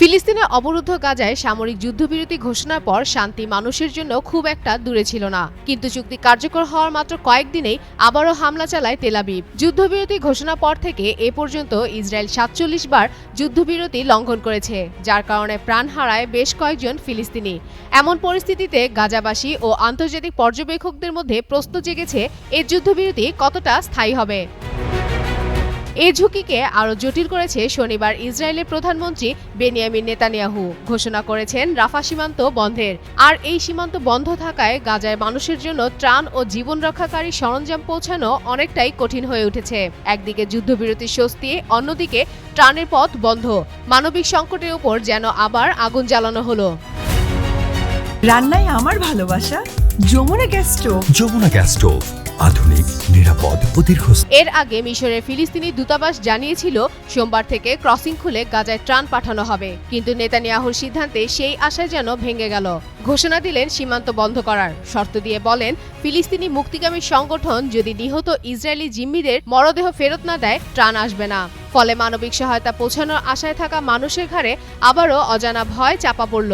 ফিলিস্তিনে অবরুদ্ধ গাজায় সামরিক যুদ্ধবিরতি ঘোষণার পর শান্তি মানুষের জন্য খুব একটা দূরে ছিল না। কিন্তু চুক্তি কার্যকর হওয়ার মাত্র কয়েকদিনেই আবারও হামলা চালায় তেলাবিব যুদ্ধবিরতি ঘোষণার পর থেকে এ পর্যন্ত ইসরায়েল সাতচল্লিশ বার যুদ্ধবিরতি লঙ্ঘন করেছে, যার কারণে প্রাণ হারায় বেশ কয়েকজন ফিলিস্তিনি। এমন পরিস্থিতিতে গাজাবাসী ও আন্তর্জাতিক পর্যবেক্ষকদের মধ্যে প্রশ্ন জেগেছে, এ যুদ্ধবিরতি কতটা স্থায়ী হবে। এই ঝুঁকিকে আরও জটিল করেছে শনিবার ইসরায়েলের প্রধানমন্ত্রী বেনিয়ামিন নেতানিয়াহু। ঘোষণা করেছেন রাফা সীমান্ত বন্ধের। আর এই সীমান্ত বন্ধ থাকায় গাজায় মানুষের জন্য ত্রাণ ও জীবন রক্ষাকারী সরঞ্জাম পৌঁছানো অনেকটাই কঠিন হয়ে উঠেছে। একদিকে যুদ্ধবিরতির স্বস্তি অন্যদিকে ত্রাণের পথ বন্ধ। মানবিক সংকটের উপর যেন আবার আগুন জ্বালানো হলো। রান্নায় আমার ভালোবাসা Jamuna gas stove. Jamuna gas stove. আধুনিক, নিরাপদ ও এর আগে মিশরের ফিলিস্তিনি দূতাবাস জানিয়েছিল, সোমবার থেকে ক্রসিং খুলে গাজায় ত্রাণ পাঠানো হবে। কিন্তু নেতানিয়াহুর সিদ্ধান্তে সেই আশায় যেন ভেঙে গেল। ঘোষণা দিলেন সীমান্ত বন্ধ করার। শর্ত দিয়ে বলেন, ফিলিস্তিনি মুক্তিগামী সংগঠন যদি নিহত ইসরায়েলি জিম্মিদের মরদেহ ফেরত না দেয়, ত্রাণ আসবে না। ফলে মানবিক সহায়তা পৌঁছানোর আশায় থাকা মানুষের ঘাড়ে আবারও অজানা ভয় চাপা পড়ল।